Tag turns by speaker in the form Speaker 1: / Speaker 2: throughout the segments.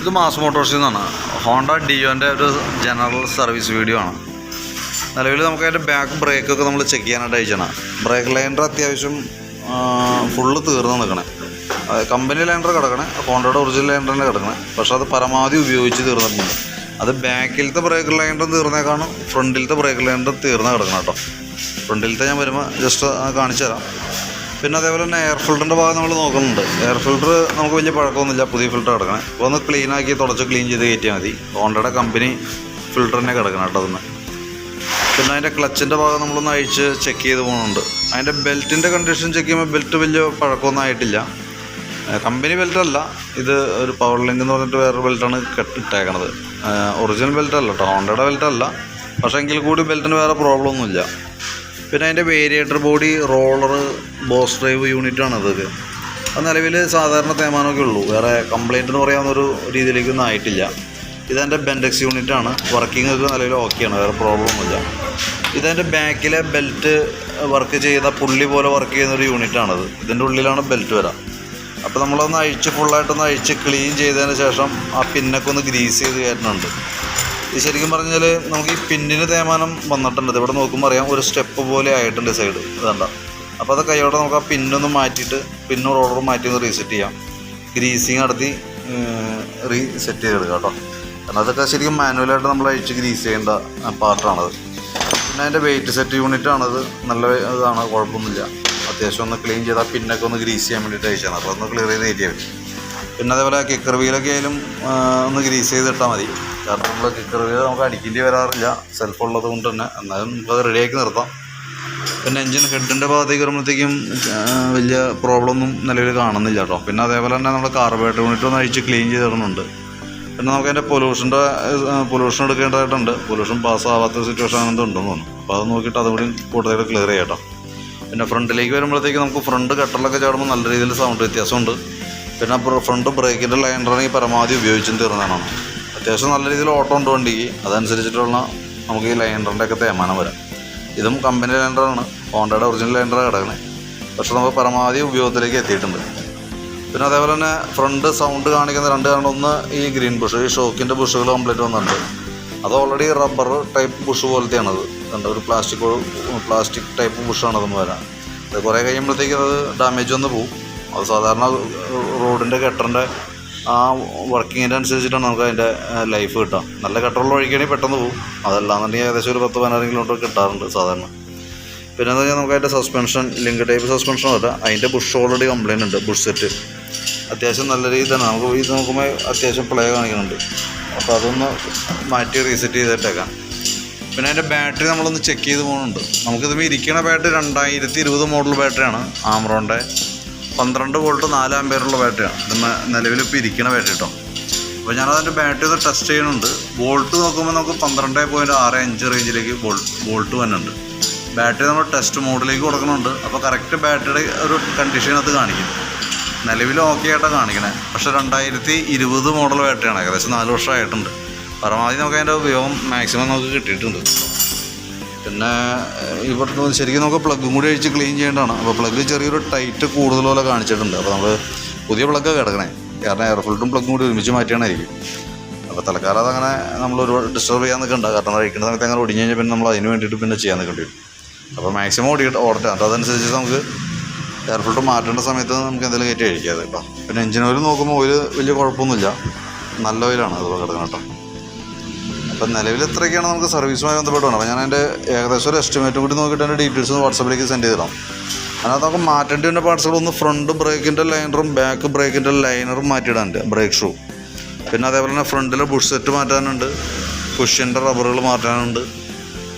Speaker 1: ഇത് മാസ് മോട്ടോഴ്സിൽ നിന്നാണ് ഹോണ്ട ഡിയോന്റെ ഒരു ജനറൽ സർവീസ് വീഡിയോ ആണ്. നിലവിൽ നമുക്ക് അതിന്റെ ബാക്ക് ബ്രേക്കൊക്കെ നമ്മൾ ചെക്ക് ചെയ്യാനായിട്ട് അയച്ചാണ് ബ്രേക്ക് ലൈനർ അത്യാവശ്യം ഫുള്ള് തീർന്ന് നിൽക്കണേ. കമ്പനി ലൈനർ കിടക്കണേ ഹോണ്ടയുടെ ഒറിജിനൽ തന്നെ കിടക്കണേ. പക്ഷേ അത് പരമാവധി ഉപയോഗിച്ച് തീർന്നിട്ടുണ്ട്. അത് ബാക്കിലത്തെ ബ്രേക്ക് ലൈനർ തീർന്നേക്കാണ് ഫ്രണ്ടിലത്തെ ബ്രേക്ക് ലൈനർ തീർന്ന കിടക്കണം കേട്ടോ. ഫ്രണ്ടിലത്തെ ഞാൻ വരുമ്പോൾ ജസ്റ്റ് കാണിച്ചു തരാം. പിന്നെ അതേപോലെ തന്നെ എയർ ഫിൽറ്ററിന്റെ ഭാഗം നമ്മൾ നോക്കുന്നുണ്ട്. എയർ ഫിൽറ്റർ നമുക്ക് വലിയ പഴക്കമൊന്നുമില്ല പുതിയ ഫിൽറ്റർ കിടക്കണേ ഒന്ന് ക്ലീൻ ആക്കി തുടച്ച് ക്ലീൻ ചെയ്ത് കയറ്റിയാൽ മതി. ഹോണ്ടയുടെ കമ്പനി ഫിൽറ്റർ തന്നെ കിടക്കണം കേട്ടോ അതിന് പിന്നെ അതിന്റെ ക്ലച്ചിന്റെ ഭാഗം നമ്മളൊന്ന് അഴിച്ച് ചെക്ക് ചെയ്ത് പോകുന്നുണ്ട് അതിന്റെ ബെൽറ്റിന്റെ കണ്ടീഷൻ ചെക്ക് ചെയ്യുമ്പോൾ ബെൽറ്റ് വലിയ പഴക്കമൊന്നും ആയിട്ടില്ല. കമ്പനി ബെൽറ്റ് അല്ല. ഇത് ഒരു പവർ ലിങ്ക് എന്ന് പറഞ്ഞിട്ട് വേറൊരു ബെൽറ്റാണ് കെട്ട് ഇട്ടേക്കണത്. ഒറിജിനൽ ബെൽറ്റ് കേട്ടോ ഹോണ്ടയുടെ ബെൽറ്റ് അല്ല. പക്ഷേ എങ്കിൽ കൂടി ബെൽറ്റിന് വേറെ പ്രോബ്ലം ഒന്നുമില്ല. പിന്നെ അതിന്റെ variator body roller boss drive യൂണിറ്റാണ് ആണ് ഇതൊക്കെ അത് നിലവിൽ സാധാരണ തേമാനമൊക്കെ ഉള്ളൂ. വേറെ കംപ്ലൈന്റ് എന്ന് പറയാവുന്ന ഒരു രീതിയിലേക്കൊന്നും ആയിട്ടില്ല. ഇതെന്റെ ബെൻഡെക്സ് യൂണിറ്റാണ് വർക്കിംഗ് ഒക്കെ നിലവിൽ ഓക്കെയാണ് വേറെ പ്രോബ്ലം ഒന്നുമില്ല. ഇതെന്റെ ബാക്കിലെ ബെൽറ്റ് വർക്ക് ചെയ്ത പുള്ളി പോലെ വർക്ക് ചെയ്യുന്ന ഒരു യൂണിറ്റാണത് ഇതിന്റെ ഉള്ളിലാണ് ബെൽറ്റ് വരാം. അപ്പോൾ നമ്മളൊന്ന് അഴിച്ച് ഫുള്ളായിട്ടൊന്ന് അഴിച്ച് ക്ലീൻ ചെയ്തതിന് ശേഷം ആ പിന്നൊക്കെ ഒന്ന് ഗ്രീസ് ചെയ്ത് കയറ്റുന്നുണ്ട് ഇത് ശരിക്കും പറഞ്ഞാൽ നമുക്ക് ഈ പിന്നിന് തേമാനം വന്നിട്ടുണ്ട്. ഇവിടെ നോക്കുമ്പോൾ അറിയാം. ഒരു സ്റ്റെപ്പ് പോലെ ആയിട്ടുണ്ട് സൈഡ് ഇതണ്ട. അപ്പോൾ അത് കൈയോടെ നമുക്ക് ആ പിന്നൊന്ന് മാറ്റിയിട്ട് പിന്നും റോളർ മാറ്റി ഒന്ന് റീസെറ്റ് ചെയ്യാം. ഗ്രീസിങ് നടത്തി റീസെറ്റ് ചെയ്തെടുക്കുക കേട്ടോ. കാരണം അതൊക്കെ ശരിക്കും മാനുവലായിട്ട് നമ്മൾ അഴിച്ച് ഗ്രീസ് ചെയ്യേണ്ട പാർട്ടാണത് പിന്നെ അതിന്റെ വെയിറ്റ് സെറ്റ് യൂണിറ്റ് ആണത്. നല്ല ഇതാണ് കുഴപ്പമൊന്നുമില്ല. അത്യാവശ്യം ഒന്ന് ക്ലീൻ ചെയ്താൽ പിന്നൊക്കെ ഒന്ന് ഗ്രീസ് ചെയ്യാൻ വേണ്ടിയിട്ട് അയച്ചാണ് അപ്പോൾ ഒന്ന് ക്ലിയർ ചെയ്ത് ഏരിയ പിന്നെ അതേപോലെ കിക്കർ വീലൊക്കെ ആയാലും ഒന്ന് ഗ്രീസ് ചെയ്തിട്ടാൽ മതി. കാരണം നമ്മൾ കിക്കർ വീൽ നമുക്ക് അടിക്കേണ്ടി വരാറില്ല. സെൽഫ് ഉള്ളത് കൊണ്ട് തന്നെ. എന്നാലും നമുക്കത് റെഡിയാക്കി നിർത്താം. പിന്നെ എൻജിൻ ഹെഡിന്റെ ഭാഗത്തേക്ക് വരുമ്പോഴത്തേക്കും വലിയ പ്രോബ്ലം ഒന്നും നിലവിൽ കാണുന്നില്ല കേട്ടോ പിന്നെ അതേപോലെ തന്നെ നമ്മുടെ കാർബേറ്റർ യൂണിറ്റ് ഒന്ന് അഴിച്ച് ക്ലീൻ ചെയ്ത് തരുന്നുണ്ട്. പിന്നെ നമുക്ക് അതിന്റെ പൊല്യൂഷന്റെ പൊല്യൂഷൻ എടുക്കേണ്ടതായിട്ടുണ്ട്. പൊല്യൂഷൻ പാസ്സാവാത്ത സിറ്റുവേഷൻ അങ്ങനത്തെ ഉണ്ടെന്ന് തോന്നുന്നു. അപ്പോൾ അത് നോക്കിയിട്ട് അതുകൂടി കൂടുതലായിട്ട് ക്ലിയർ ചെയ്യാം കേട്ടോ പിന്നെ ഫ്രണ്ടിലേക്ക് വരുമ്പോഴത്തേക്ക് നമുക്ക് ഫ്രണ്ട് കട്ടറിലൊക്കെ ചാടുമ്പോൾ നല്ല രീതിയിൽ സൗണ്ട് വ്യത്യാസമുണ്ട്. പിന്നെ ഫ്രണ്ട് ബ്രേക്കിന്റെ ലൈനറാണെങ്കിൽ പരമാവധി ഉപയോഗിച്ചും തീർന്നതാണ്. അത്യാവശ്യം നല്ല രീതിയിൽ ഓട്ടം ഉണ്ട് വണ്ടിക്ക്. അതനുസരിച്ചിട്ടുള്ള നമുക്ക് ഈ ഒക്കെ തേമാനം വരാം. ഇതും കമ്പനി ലൈനറാണ് ഹോണ്ടയുടെ ഒറിജിനൽ ലൈനറാണ് കിടക്കുന്നത് പക്ഷെ നമുക്ക് പരമാവധി ഉപയോഗത്തിലേക്ക് എത്തിയിട്ടുണ്ട്. പിന്നെ അതേപോലെ തന്നെ ഫ്രണ്ട് സൗണ്ട് കാണിക്കുന്ന രണ്ട് കാരണം ഒന്ന് ഈ ഗ്രീൻ ബുഷ് ഈ ഷോക്കിന്റെ ബുഷുകൾ കംപ്ലീറ്റ് വന്നിട്ടുണ്ട്. അത് ഓൾറെഡി റബ്ബർ ടൈപ്പ് ബുഷ് പോലത്തെയാണത്. കണ്ട? ഒരു പ്ലാസ്റ്റിക് പ്ലാസ്റ്റിക് ടൈപ്പ് ബുഷാണ് അതൊന്നും വരാൻ അത് കുറേ കഴിയുമ്പോഴത്തേക്കും അത് ഡാമേജ് വന്ന് പോവും. അത് സാധാരണ റോഡിന്റെ ഗട്ടറിന്റെ ആ വർക്കിങ്ങിന്റെ അനുസരിച്ചിട്ടാണ് നമുക്ക് അതിന്റെ ലൈഫ് കിട്ടുക. നല്ല കട്ടറുള്ള വഴിക്കാണെങ്കിൽ പെട്ടെന്ന് പോകും അതല്ലാന്നുണ്ടെങ്കിൽ ഏകദേശം ഒരു പത്ത് പതിനാറ് കിലോമീറ്റർ കിട്ടാറുണ്ട് സാധാരണ. പിന്നെ എന്താ നമുക്ക് അതിന്റെ സസ്പെൻഷൻ ലിങ്ക് ടൈപ്പ് സസ്പെൻഷൻ അല്ല അതിന്റെ ബുഷ് ഓൾറെഡി കംപ്ലൈന്റ് ഉണ്ട് ബുഷ് സെറ്റ് അത്യാവശ്യം നല്ല രീതിയിൽ തന്നെ നമുക്ക് ഇത് നോക്കുമ്പോൾ അത്യാവശ്യം പ്ലേ കാണിക്കുന്നുണ്ട്. അപ്പോൾ അതൊന്ന് മാറ്റി റീസെറ്റ് ചെയ്തിട്ടേക്കാം. പിന്നെ അതിന്റെ ബാറ്ററി നമ്മളൊന്ന് ചെക്ക് ചെയ്ത് പോകുന്നുണ്ട് നമുക്കിതുമ്പോൾ ഇരിക്കണ ബാറ്ററി രണ്ടായിരത്തി ഇരുപത് മോഡൽ ബാറ്ററിയാണ് ആമറോന്റെ പന്ത്രണ്ട് വോൾട്ട് നാല് പേരുള്ള ബാറ്ററിയാണ് ഇത് നിലവിലിപ്പോൾ ഇരിക്കണ ബാറ്ററി കേട്ടോ അപ്പോൾ ഞാനതിന്റെ ബാറ്ററി ഒന്ന് ടെസ്റ്റ് ചെയ്യുന്നുണ്ട്. വോൾട്ട് നോക്കുമ്പോൾ നമുക്ക് പന്ത്രണ്ട് പോയിന്റ് ആറ് അഞ്ച് റേഞ്ചിലേക്ക് വോൾട്ട് വന്നുണ്ട് ബാറ്ററി നമ്മൾ ടെസ്റ്റ് മോഡിലേക്ക് കൊടുക്കുന്നുണ്ട്. അപ്പോൾ കറക്റ്റ് ബാറ്ററി ഒരു കണ്ടീഷനത്ത് അത് കാണിക്കും നിലവിൽ ഓക്കെ ആയിട്ടാണ് കാണിക്കണേ. പക്ഷേ രണ്ടായിരത്തി ഇരുപത് മോഡൽ ബാറ്ററിയാണ് ഏകദേശം നാല് വർഷമായിട്ടുണ്ട്. പരമാവധി നമുക്ക് അതിന്റെ ഉപയോഗം മാക്സിമം നമുക്ക് കിട്ടിയിട്ടുണ്ട്. പിന്നെ ഇവിടുന്ന് ഇവിടെ ശരിക്കും നമുക്ക് പ്ലഗും കൂടി അഴിച്ച് ക്ലീൻ ചെയ്യേണ്ടതാണ്. അപ്പോൾ പ്ലഗ് ചെറിയൊരു ടൈറ്റ് കൂടുതൽ പോലെ കാണിച്ചിട്ടുണ്ട്. അപ്പോൾ നമ്മൾ പുതിയ പ്ലഗ് കിടക്കണേ. കാരണം എയർ ഫിൽറ്ററും പ്ലഗും കൂടി ഒരുമിച്ച് മാറ്റിയാണായിരിക്കും. അപ്പോൾ തൽക്കാലം അതങ്ങനെ നമ്മൾ ഒരു ഡിസ്റ്റർബ് ചെയ്യാൻ നിൽക്കണ്ട കാരണം കഴിക്കുന്ന സമയത്ത് അങ്ങനെ ഒടിഞ്ഞ് കഴിഞ്ഞാൽ പിന്നെ നമ്മൾ അതിന് വേണ്ടിയിട്ട് പിന്നെ ചെയ്യാൻ നിൽക്കേണ്ടി വരും. അപ്പോൾ മാക്സിമം ഓടിയിട്ട് ഓടട്ടെ. അപ്പോൾ അതനുസരിച്ച് നമുക്ക് എയർ ഫിൽറ്റർ മാറ്റേണ്ട സമയത്ത് നമുക്ക് എന്തെങ്കിലും കയറ്റി കഴിക്കാതെ കേട്ടോ. പിന്നെ എഞ്ചിൻ ഓയിൽ നോക്കുമ്പോൾ ഓയിൽ വലിയ കുഴപ്പമൊന്നുമില്ല. നല്ല ഓയിലാണ് അത് കിടക്കുന്നത് കേട്ടോ. അപ്പം നിലവിൽ ഇത്രയൊക്കെയാണ് നമുക്ക് സർവീസുമായി ബന്ധപ്പെട്ടാണ് അപ്പോൾ ഞാൻ അതിന്റെ ഏകദേശം ഒരു എസ്റ്റിമേറ്റ് കൂടി നോക്കിയിട്ട് എന്റെ ഡീറ്റെയിൽസ് ഒന്ന് വാട്സപ്പിലേക്ക് സെൻഡ് ചെയ്തിടാം അതിനകത്ത് നമുക്ക് മാറ്റേണ്ടി വരുന്ന പാർട്സുകൾ ഒന്ന് ഫ്രണ്ട് ബ്രേക്കിന്റെ ലൈനറും ബാക്ക് ബ്രേക്കിന്റെ ലൈനറും മാറ്റിയിടാനുണ്ട് ബ്രേക്ക് ഷൂ പിന്നെ അതേപോലെ തന്നെ ഫ്രണ്ടിലെ ബുഷ് സെറ്റ് മാറ്റാനുണ്ട്. കുഷ്യന്റെ റബ്ബറുകൾ മാറ്റാനുണ്ട്.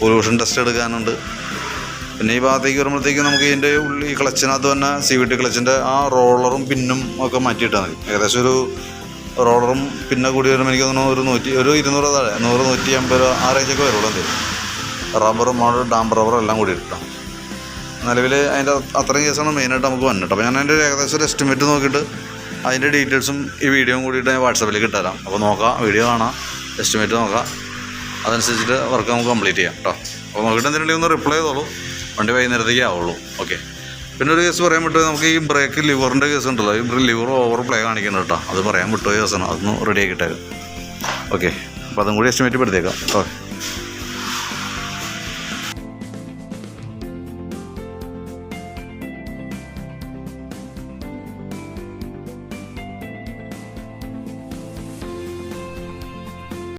Speaker 1: പൊല്യൂഷൻ ടെസ്റ്റ് എടുക്കാനുണ്ട്. പിന്നെ ഈ ഭാഗത്തേക്ക് വരുമ്പോഴത്തേക്ക് നമുക്ക് ഇതിന്റെ ഉള്ളിൽ ഈ ക്ലച്ചിനകത്ത് തന്നെ സി വി ടി ക്ലച്ചിന്റെ ആ റോളറും പിന്നും ഒക്കെ മാറ്റിയിട്ടാൽ മതി. ഏകദേശം ഒരു റോളറും പിന്നെ കൂടി വരുമ്പോൾ എനിക്ക് തോന്നുന്നു ഒരു നൂറ്റി ഒരു ഇരുന്നൂറ് താഴെ നൂറ് നൂറ്റി അമ്പത് രൂപ ആ റേഞ്ചൊക്കെ വരുള്ളൂ എന്തെങ്കിലും റബ്ബറും മോഡൽ ഡാമ്പർ റബ്ബറും എല്ലാം കൂടി ഇട്ടാം. നിലവിൽ അതിന്റെ അത്രയും കേസാണ് മെയിനായിട്ട് നമുക്ക് വന്നിട്ട് അപ്പോൾ ഞാൻ അതിന്റെ ഒരു ഏകദേശം ഒരു എസ്റ്റിമേറ്റ് നോക്കിയിട്ട് അതിന്റെ ഡീറ്റെയിൽസും ഈ വീഡിയോയും കൂടിയിട്ട് ഞാൻ വാട്സാപ്പിലേക്ക് ഇട്ടുതരാം. അപ്പോൾ നോക്കാം വീഡിയോ കാണാം എസ്റ്റിമേറ്റ് നോക്കാം. അതനുസരിച്ചിട്ട് വർക്ക് നമുക്ക് കംപ്ലീറ്റ് ചെയ്യാം കേട്ടോ. അപ്പോൾ നോക്കിയിട്ട് എന്തെങ്കിലും ഒന്ന് റിപ്ലൈ ചെയ്തോളൂ. വണ്ടി വൈകുന്നേരത്തേക്കേ ആവുള്ളൂ. ഓക്കെ പിന്നെ ഒരു കേസ് പറയാൻ പറ്റുമോ? നമുക്ക് ഈ ബ്രേക്ക് ലിവറിന്റെ കേസ് ഉണ്ടല്ലോ. ഈ ലിവർ ഓവർ പ്ലേ കാണിക്കണം കേട്ടോ. അത് പറയാൻ പറ്റുമോ? കേസാണ് അതൊന്ന് റെഡി ആക്കിയിട്ടേക്കാം ഓക്കെ അപ്പോൾ അതും കൂടി എസ്റ്റിമേറ്റ് പെടുത്തേക്കാം ഓക്കെ